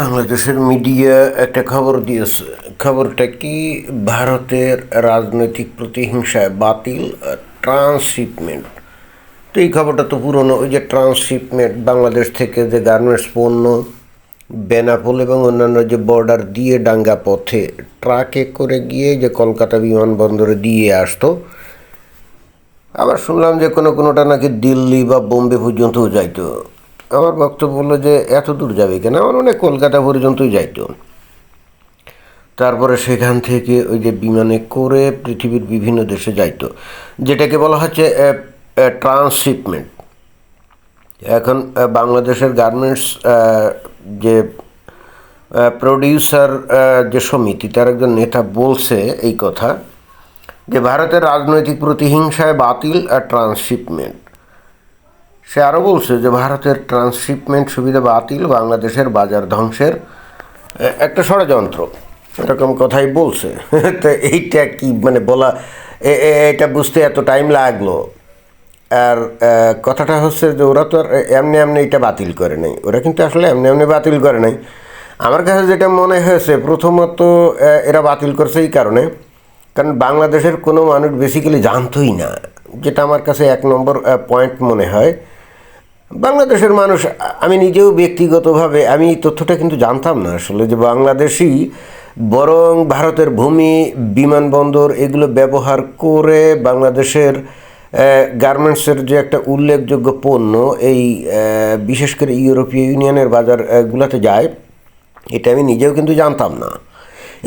বাংলাদেশের মিডিয়া একটা খবর দিয়েছে। খবরটা কি? ভারতের রাজনৈতিক প্রতিহিংসায় বাতিল, ট্রান্সশিপমেন্ট। তো এই খবরটা তো পুরনো। ওই যে ট্রান্সশিপমেন্ট, বাংলাদেশ থেকে যে গার্মেন্টস পণ্য, বেনাপোল এবং অন্যান্য যে বর্ডার দিয়ে ডাঙ্গা পথে ট্রাকে করে গিয়ে যে কলকাতা বিমানবন্দরে দিয়ে আসতো, আবার শুনলাম যে কোনো কোনোটা নাকি দিল্লি বা বোম্বে পর্যন্তও যাইতো। আমার বক্তব্য হলো যে এত দূর যাবে কেন? আমার মনে কলকাতা পর্যন্তই যাইতো। তারপরে সেখান থেকে ওই যে বিমানে করে পৃথিবীর বিভিন্ন দেশে যাইতো। যেটাকে বলা হচ্ছে ট্রান্সশিপমেন্ট। এখন বাংলাদেশের গার্মেন্টস যে প্রডিউসার যে সমিতি, তার একজন নেতা বলছে এই কথা যে, ভারতের রাজনৈতিক প্রতিহিংসায় বাতিল আর ট্রান্সশিপমেন্ট। সে আরও বলছে যে ভারতের ট্রান্সশিপমেন্ট সুবিধা বাতিল, বাংলাদেশের বাজার ধ্বংসের একটা ষড়যন্ত্র। এরকম কথাই বলছে। তো এইটা কি মানে বলা এটা বুঝতে এত টাইম লাগল। আর কথাটা হচ্ছে যে ওরা তো আর এমনি এমনি এটা বাতিল করে নাই। ওরা কিন্তু আসলে এমনি এমনি বাতিল করে নাই। আমার কাছে যেটা মনে হয়েছে, প্রথমত এরা বাতিল করছে এই কারণে। কারণ বাংলাদেশের কোনো মানুষ বেসিক্যালি জানতোই না, যেটা আমার কাছে এক নম্বর পয়েন্ট মনে হয়। বাংলাদেশের মানুষ, আমি নিজেও ব্যক্তিগতভাবে, আমি এই তথ্যটা কিন্তু জানতাম না আসলে যে বাংলাদেশি, বরং ভারতের ভূমি, বিমানবন্দর, এগুলো ব্যবহার করে বাংলাদেশের গার্মেন্টসের যে একটা উল্লেখযোগ্য পণ্য, এই বিশেষ করে ইউরোপীয় ইউনিয়নের বাজারগুলোতে যায়, এটা আমি নিজেও কিন্তু জানতাম না।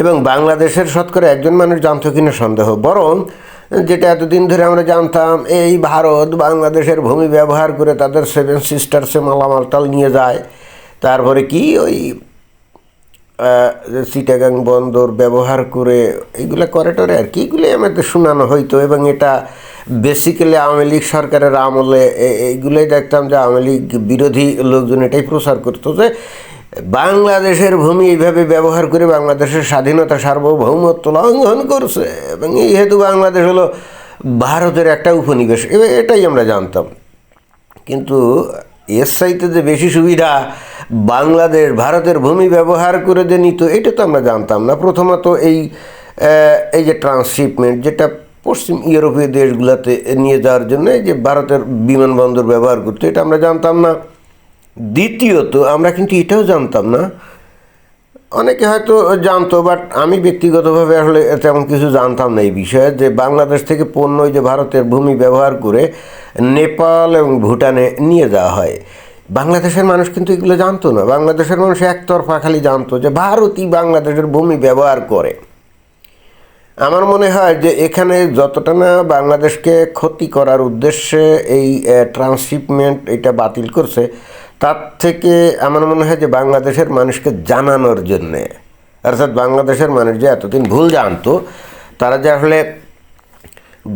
এবং বাংলাদেশের শতকরা একজন মানুষ জানত কিনা সন্দেহ, বরং যেটা এতদিন ধরে আমরা জানতাম, এই ভারত বাংলাদেশের ভূমি ব্যবহার করে তাদের সেভেন সিস্টার্সে মালামালতাল নিয়ে যায়। তারপরে কি ওই চিটাগাং বন্দর ব্যবহার করে এইগুলো করে টরে আর কি, এগুলো আমাদের শোনানো হইতো এবং এটা বেসিক্যালি আওয়ামী লীগ সরকারের আমলে এইগুলোই দেখতাম যে আওয়ামী লীগ বিরোধী লোকজন এটাই প্রচার করতো যে বাংলাদেশের ভূমি এইভাবে ব্যবহার করে বাংলাদেশের স্বাধীনতা সার্বভৌমত্ব লঙ্ঘন করছে। এবং এই হেতু বাংলাদেশ হলো ভারতের একটা উপনিবেশ। এটাই আমরা জানতাম। কিন্তু এর চাইতে যে বেশি সুবিধা বাংলাদেশ ভারতের ভূমি ব্যবহার করে যে নিত এটা তো আমরা জানতাম না। প্রথমত এই এই যে ট্রান্সশিপমেন্ট, যেটা পশ্চিম ইউরোপীয় দেশগুলোতে নিয়ে যাওয়ার জন্য এই যে ভারতের বিমানবন্দর ব্যবহার করতো, এটা আমরা জানতাম না। দ্বিতীয়ত, আমরা কিন্তু এটাও জানতাম না। অনেকে হয়তো জানতো বাট আমি ব্যক্তিগতভাবে আসলে তেমন কিছু জানতাম না এই বিষয়ে, যে বাংলাদেশ থেকে পণ্য যে ভারতের ভূমি ব্যবহার করে নেপাল এবং ভুটানে নিয়ে যাওয়া হয়। বাংলাদেশের মানুষ কিন্তু এগুলো জানতো না। বাংলাদেশের মানুষ একতরফা খালি জানতো যে ভারতই বাংলাদেশের ভূমি ব্যবহার করে। আমার মনে হয় যে এখানে যতটা না বাংলাদেশকে ক্ষতি করার উদ্দেশ্যে এই ট্রান্সশিপমেন্ট এটা বাতিল করছে তার থেকে আমার মনে হয় যে বাংলাদেশের মানুষকে জানানোর জন্যে, অর্থাৎ বাংলাদেশের মানুষ যে এতদিন ভুল জানতো, তারা যে আসলে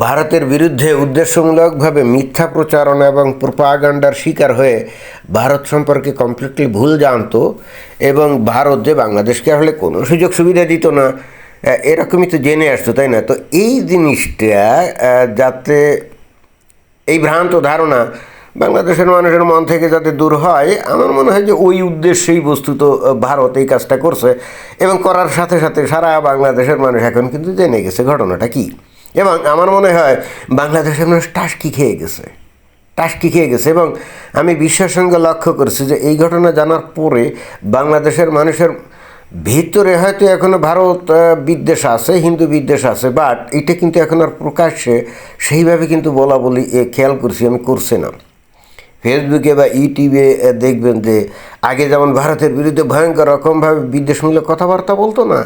ভারতের বিরুদ্ধে উদ্দেশ্যমূলকভাবে মিথ্যা প্রচারণা এবং প্রোপাগান্ডার শিকার হয়ে ভারত সম্পর্কে কমপ্লিটলি ভুল জানতো এবং ভারত যে বাংলাদেশকে আসলে কোনো সুযোগ সুবিধা দিত না এরকমই তো জেনে আসতো, তাই না? তো এই জিনিসটা যাতে এই ভ্রান্ত ধারণা বাংলাদেশের মানুষের মন থেকে যাতে দূর হয় আমার মনে হয় যে ওই উদ্দেশ্যেই বস্তুত ভারত এই কাজটা করছে। এবং করার সাথে সাথে সারা বাংলাদেশের মানুষ এখন কিন্তু জেনে গেছে ঘটনাটা কি। এবং আমার মনে হয় বাংলাদেশের মানুষ টাসকি খেয়ে গেছে। টাসকি খেয়ে গেছে এবং আমি বিশ্বের সঙ্গে লক্ষ্য করছি যে এই ঘটনা জানার পরে বাংলাদেশের মানুষের ভিতরে হয়তো এখনও ভারত বিদ্বেষ আছে হিন্দু বিদ্বেষ আছে বাট এটা কিন্তু এখন আর প্রকাশ্যে সেইভাবে কিন্তু বলা বলি এ, খেয়াল করছি আমি করছি না। ফেসবুকে বা ইউটিউবে দেখবেন যে আগে যেমন ভারতের বিরুদ্ধে ভয়ঙ্কর রকমভাবে বিদ্বেষমূলক কথাবার্তা বলতো না,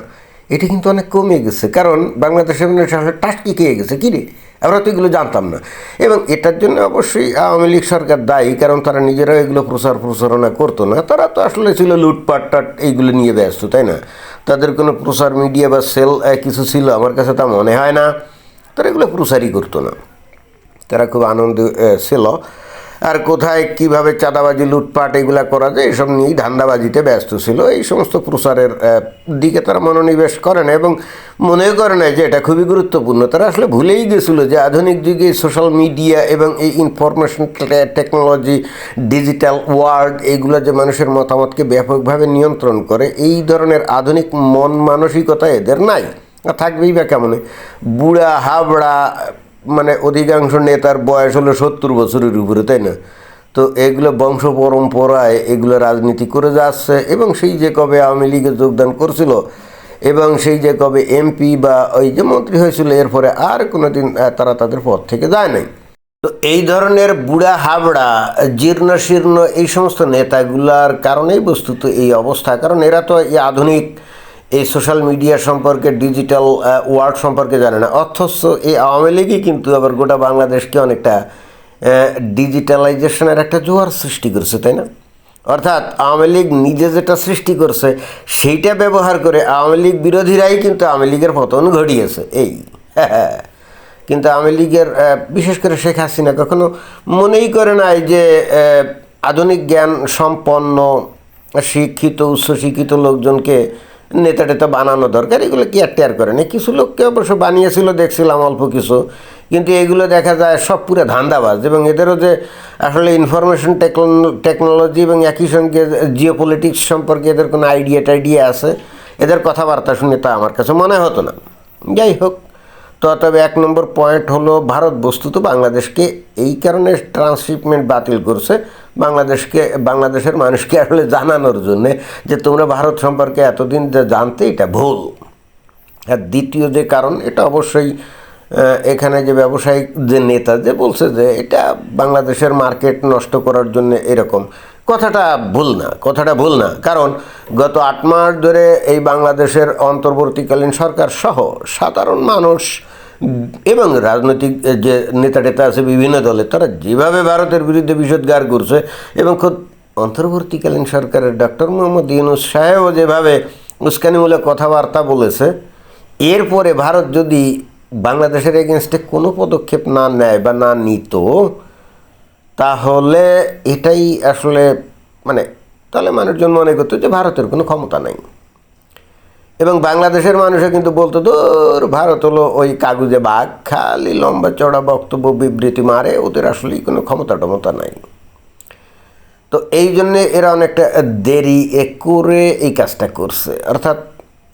এটা কিন্তু অনেক কমে গেছে। কারণ বাংলাদেশের আসলে টাটকি খেয়ে গেছে, কী রে? আমরা তো এগুলো জানতাম না। এবং এটার জন্য অবশ্যই আওয়ামী লীগ সরকার দায়ী, কারণ তারা নিজেরাও এগুলো প্রচার প্রচারণা করতো না। তারা তো আসলে ছিল লুটপাট টাট এইগুলো নিয়ে ব্যস্ত, তাই না? তাদের কোনো প্রচার মিডিয়া বা সেল কিছু ছিল, আমার কাছে তা মনে হয় না। তারা এগুলো প্রচারই করতো না। তারা খুব আনন্দ ছিল। আর কোথায় কীভাবে চাঁদাবাজি, লুটপাট এগুলা করা যায়, এসব নিয়েই ধান্দাবাজিতে ব্যস্ত ছিল। এই সমস্ত প্রচারের দিকে তারা মনোনিবেশ করে না এবং মনে করে না যে এটা খুবই গুরুত্বপূর্ণ। তারা আসলে ভুলেই গেছিল যে আধুনিক যুগে সোশ্যাল মিডিয়া এবং এই ইনফরমেশন টেকনোলজি ডিজিটাল ওয়ার্ল্ড এইগুলো যে মানুষের মতামতকে ব্যাপকভাবে নিয়ন্ত্রণ করে, এই ধরনের আধুনিক মন মানসিকতা এদের নাই। থাকবেই বা কেমন? বুড়া, হাবড়া মানে অধিকাংশ নেতার বয়স হলো সত্তর বছরের উপরে, তাই না? তো এগুলো বংশ পরম্পরায় এগুলো রাজনীতি করে যাচ্ছে এবং সেই যে কবে আওয়ামী লীগে যোগদান করছিল এবং সেই যে কবে এমপি বা ওই যে মন্ত্রী হয়েছিল, এরপরে আর কোনো দিন তারা তাদের পথ থেকে যায় নাই। তো এই ধরনের বুড়া হাবড়া, জীর্ণ শীর্ণ এই সমস্ত নেতাগুলার কারণেই বস্তুত এই অবস্থা। কারণ এরা তো এই আধুনিক এই সোশ্যাল মিডিয়া সম্পর্কে ডিজিটাল ওয়ার্ড সম্পর্কে জানে না। অথচ এই আওয়ামী লীগই কিন্তু আবার গোটা বাংলাদেশকে অনেকটা ডিজিটালাইজেশনের একটা জোয়ার সৃষ্টি করছে, তাই না? অর্থাৎ আওয়ামী লীগ নিজে যেটা সৃষ্টি করছে, সেইটা ব্যবহার করে আওয়ামী লীগ বিরোধীরাই কিন্তু আওয়ামী লীগের পতন ঘটিয়েছে। এই হ্যাঁ কিন্তু আওয়ামী লীগের বিশেষ করে শেখ হাসিনা কখনো মনেই করে নাই যে আধুনিক জ্ঞান সম্পন্ন, শিক্ষিত, উচ্চশিক্ষিত লোকজনকে নেতা টেতা বানানো দরকার, এগুলো কি আর করে? না কিছু লোককে অবশ্য বানিয়েছিল, দেখছিলাম অল্প কিছু। কিন্তু এগুলো দেখা যায় সব পুরো ধান্দাবাজ এবং এদেরও যে আসলে ইনফরমেশন টেকনোলজি এবং একই সঙ্গে জিও পলিটিক্স সম্পর্কে এদের কোনো আইডিয়া টাইডিয়া আছে, এদের কথাবার্তা শুনে তা আমার কাছে মনে হতো না। যাই হোক। তবে এক নম্বর পয়েন্ট হলো ভারত বস্তুত বাংলাদেশকে এই কারণে ট্রান্সশিপমেন্ট বাতিল করছে, বাংলাদেশকে, বাংলাদেশের মানুষকে আসলে জানানোর জন্যে যে তোমরা ভারত সম্পর্কে এতদিন যে জানতে এটা ভুল। আর দ্বিতীয় যে কারণ, এটা অবশ্যই এখানে যে ব্যবসায়িক যে নেতা যে বলছে যে এটা বাংলাদেশের মার্কেট নষ্ট করার জন্য এরকম। কথাটা ভুল না, কথাটা ভুল না। কারণ গত আট মাস ধরে এই বাংলাদেশের অন্তর্বর্তীকালীন সরকার সহ সাধারণ মানুষ এবং রাজনৈতিক যে নেতা টেতা আছে, বিভিন্ন দলে, তারা যেভাবে ভারতের বিরুদ্ধে বিষোদ্গার করছে এবং খুব অন্তর্বর্তীকালীন সরকারের ডক্টর মোহাম্মদ ইউনুস সাহেবও যেভাবে উস্কানিমূলক কথাবার্তা বলেছে, এরপরে ভারত যদি বাংলাদেশের এগেনস্টে কোনো পদক্ষেপ না নেয় বা না নিত, তাহলে এটাই আসলে মানে তাহলে মানুষজন মনে করতো যে ভারতের কোনো ক্ষমতা নাই। এবং বাংলাদেশের মানুষে কিন্তু বলতো, দূর, ভারত হলো ওই কাগজে বাঘ, খালি লম্বা চড়া বক্তব্য বিবৃতি মারে, ওদের আসলেই কোনো ক্ষমতা টমতা নাই। তো এই জন্যে এরা অনেকটা দেরি করে এই কাজটা করছে। অর্থাৎ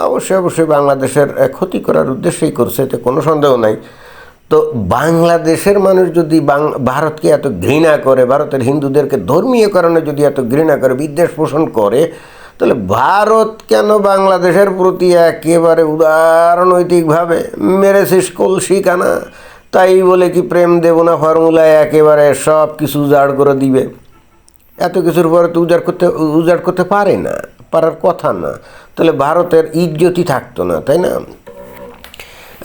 অবশ্যই অবশ্যই বাংলাদেশের ক্ষতি করার উদ্দেশ্যেই করছে, এতে কোনো সন্দেহ নাই। তো বাংলাদেশের মানুষ যদি ভারতকে এত ঘৃণা করে, ভারতের হিন্দুদেরকে ধর্মীয় কারণে যদি এত ঘৃণা করে, বিদ্বেষ পোষণ করে তাহলে ভারত কেন বাংলাদেশের প্রতি একেবারে উদারনৈতিকভাবে মেরেছিস কলসি কানা। তাই বলে কি প্রেম দেব না ফর্মুলায় একেবারে সব কিছু উজাড় করে দিবে? এত কিছুর পরে তো উজাড় করতে উজাড় করতে পারে না, পারার কথা না। তাহলে ভারতের ইজ্জতই থাকতো না, তাই না?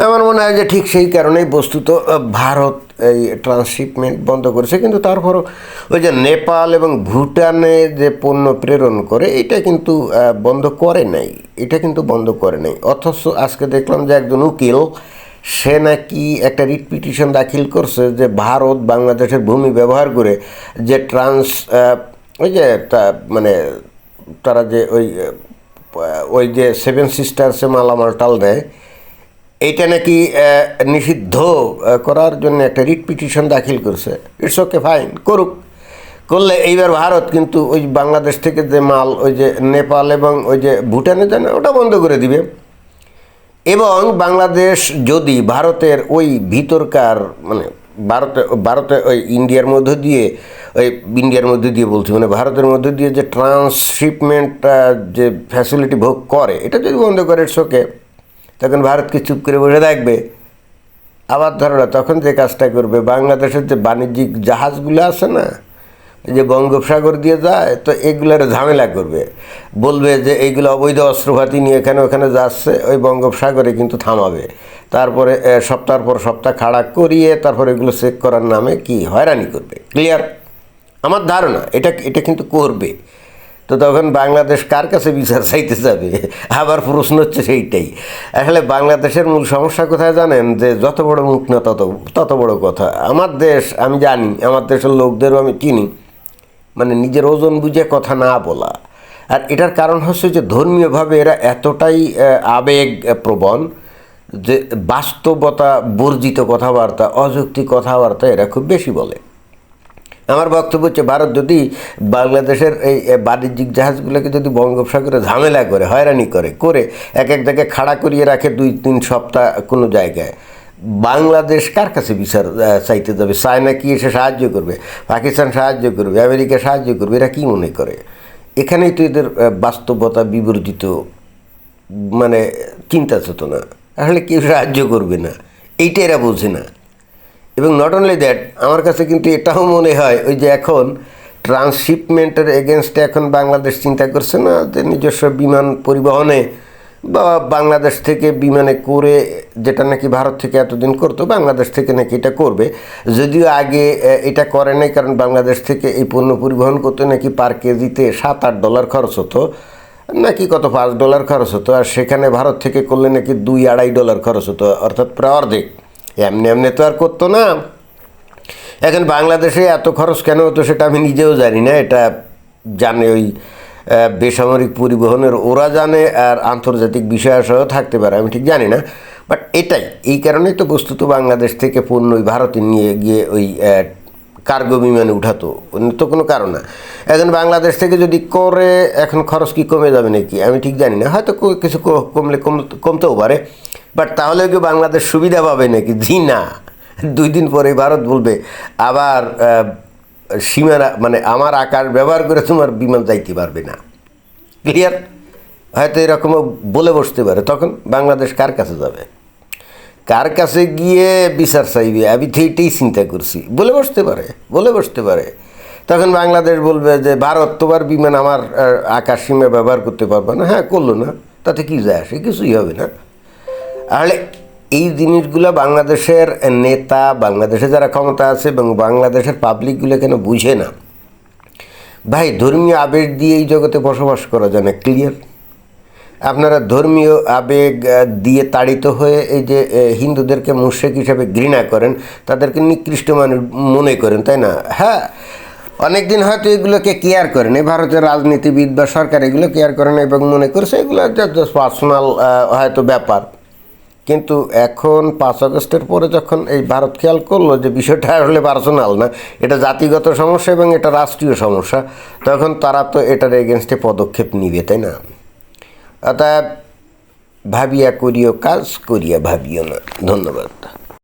আমার মনে হয় যে ঠিক সেই কারণেই বস্তুত ভারত এই ট্রান্সশিপমেন্ট বন্ধ করেছে। কিন্তু তারপরও ওই যে নেপাল এবং ভুটানে যে পণ্য প্রেরণ করে, এটা কিন্তু বন্ধ করে নাই। এটা কিন্তু বন্ধ করে নাই। অথচ আজকে দেখলাম যে একজন উকিল, সে নাকি একটা রিট পিটিশন দাখিল করছে যে ভারত বাংলাদেশের ভূমি ব্যবহার করে যে ট্রান্স ওই যে তা- মানে তারা যে ওই ওই যে সেভেন সিস্টার্সে মালামাল টাল দেয় এইটা নাকি নিষিদ্ধ করার জন্য একটা রিট পিটিশন দাখিল করছে। ইটস ওকে ফাইন করুক। করলে এইবার ভারত কিন্তু ওই বাংলাদেশ থেকে যে মাল, ওই যে নেপাল এবং ওই যে ভুটানে দেয় না, ওটা বন্ধ করে দিবে। এবং বাংলাদেশ যদি ভারতের ওই ভিতরকার মানে ভারতে ভারতে ওই ইন্ডিয়ার মধ্য দিয়ে, ওই ইন্ডিয়ার মধ্যে দিয়ে বলছি মানে ভারতের মধ্য দিয়ে যে ট্রান্সশিপমেন্ট যে ফ্যাসিলিটি ভোগ করে, এটা যদি বন্ধ করে শোকে তখন ভারতকে চুপ করে বসে থাকবে? আবার ধরো না তখন যে কাজটা করবে বাংলাদেশের যে বাণিজ্যিক জাহাজগুলো আছে না যে বঙ্গোপসাগর দিয়ে যায় তো এগুলোর ঝামেলা করবে। বলবে যে এইগুলো অবৈধ অস্ত্রপাতি নিয়ে এখানে ওখানে যাচ্ছে ওই বঙ্গোপসাগরে কিন্তু থামাবে। তারপরে এ, সপ্তাহের পর সপ্তাহ খাড়া করিয়ে তারপর এগুলো চেক করার নামে কি হয়রানি করবে? ক্লিয়ার আমার ধারণা এটা এটা কিন্তু করবে। তো তখন বাংলাদেশ কার কাছে বিচার চাইতে যাবে? আবার প্রশ্ন হচ্ছে সেইটাই। আসলে বাংলাদেশের মূল সমস্যা কোথায় জানেন? যে যত বড় মুখ না তত তত বড় কথা। আমার দেশ, আমি জানি, আমার দেশের লোকদেরও আমি চিনি। মানে নিজের ওজন বুঝে কথা না বলা। আর এটার কারণ হচ্ছে যে ধর্মীয়ভাবে এরা এতটাই আবেগ প্রবণ যে বাস্তবতা বর্জিত কথাবার্তা, অযৌক্তিক কথাবার্তা এরা খুব বেশি বলে। আমার বক্তব্য হচ্ছে, ভারত যদি বাংলাদেশের এই বাণিজ্যিক জাহাজগুলোকে যদি বঙ্গোপসাগরে ঝামেলা করে, হয়রানি করে করে এক এক জায়গায় খাড়া করিয়ে রাখে দুই, তিন সপ্তাহ কোনো জায়গায়, বাংলাদেশ কার কাছে বিচার চাইতে যাবে? চায়না কি এসে সাহায্য করবে? পাকিস্তান সাহায্য করবে? আমেরিকা সাহায্য করবে? এরা কি মনে করে? এখানেই তো এদের বাস্তবতা বিবর্জিত মানে চিন্তা চেতনা। আসলে কেউ সাহায্য করবে না। এইটা এরা বোঝে না। এবং নট অনলি দ্যাট আমার কাছে কিন্তু এটাও মনে হয়, ওই যে এখন ট্রান্সশিপমেন্টের এগেনস্টে এখন বাংলাদেশ চিন্তা করছে না যে নিজস্ব বিমান পরিবহনে বা বাংলাদেশ থেকে বিমানে করে যেটা নাকি ভারত থেকে এতদিন করতো, বাংলাদেশ থেকে নাকি এটা করবে। যদিও আগে এটা করে নাই, কারণ বাংলাদেশ থেকে এই পণ্য পরিবহন করতে নাকি পার কেজিতে সাত আট ডলার খরচ হতো, নাকি কত পাঁচ ডলার খরচ হতো, আর সেখানে ভারত থেকে করলে নাকি দুই আড়াই ডলার খরচ হতো, অর্থাৎ প্রায় অর্ধেক। এমনি এমনি তো আর করতো না। এখন বাংলাদেশে এত খরচ কেন হতো সেটা আমি নিজেও জানি না, এটা জানে ওই বেসামরিক পরিবহনের, ওরা জানে আর আন্তর্জাতিক বিষয়াসহ থাকতে পারে, আমি ঠিক জানি না। বাট এটাই, এই কারণেই তো বস্তুত বাংলাদেশ থেকে পণ্য ওই ভারতে নিয়ে গিয়ে ওই কার্গো বিমানে উঠাতো। তো কোনো কারণ না। এখন বাংলাদেশ থেকে যদি করে, এখন খরচ কি কমে যাবে নাকি? আমি ঠিক জানি না। হয়তো কিছু কমলে কম- কমতেও পারে। বাট তাহলে কি বাংলাদেশ সুবিধা পাবে নাকি? জি না। দুই দিন পরে ভারত বলবে, আবার সীমানা মানে আমার আকার ব্যবহার করে তোমার বিমান যাইতে পারবে না। ক্লিয়ার হয়তো এরকমও বলে বসতে পারে। তখন বাংলাদেশ কার কাছে যাবে? কার কাছে গিয়ে বিচার চাইবে? আমি এইটাই চিন্তা করছি। বলে বসতে পারে, বলে বসতে পারে। তখন বাংলাদেশ বলবে যে, ভারত তোমার বিমান আমার আকাশ সীমা ব্যবহার করতে পারবে না। হ্যাঁ করল না। তাতে কি যায় আসে? কিছুই হবে না। তাহলে এই জিনিসগুলো বাংলাদেশের নেতা, বাংলাদেশে যারা ক্ষমতা আছে এবং বাংলাদেশের পাবলিকগুলো কেন বুঝে না? ভাই, ধর্মীয় আবেগ দিয়ে এই জগতে বসবাস করা যায় না ক্লিয়ার আপনারা ধর্মীয় আবেগ দিয়ে তাড়িত হয়ে এই যে হিন্দুদেরকে মুর্শেক হিসাবে ঘৃণা করেন, তাদেরকে নিকৃষ্ট মানুষ মনে করেন, তাই না? হ্যাঁ অনেক দিন হয়তো এগুলোকে কেয়ার করেন। এই ভারতের রাজনীতিবিদ বা সরকার এগুলো কেয়ার করেন এবং মনে করছে এগুলো পার্সোনাল হয়তো ব্যাপার। কিন্তু এখন পাঁচ আগস্টের পরে যখন এই ভারত খেয়াল করল যে বিষয়টা আসলে পার্সোনাল না, এটা জাতিগত সমস্যা এবং এটা রাষ্ট্রীয় সমস্যা, তখন তারা তো এটার এগেনস্টে পদক্ষেপ নিবে, তাই না? অতএব ভাবিয়া করিও কাজ করিয়া ভাবিও না। ধন্যবাদ।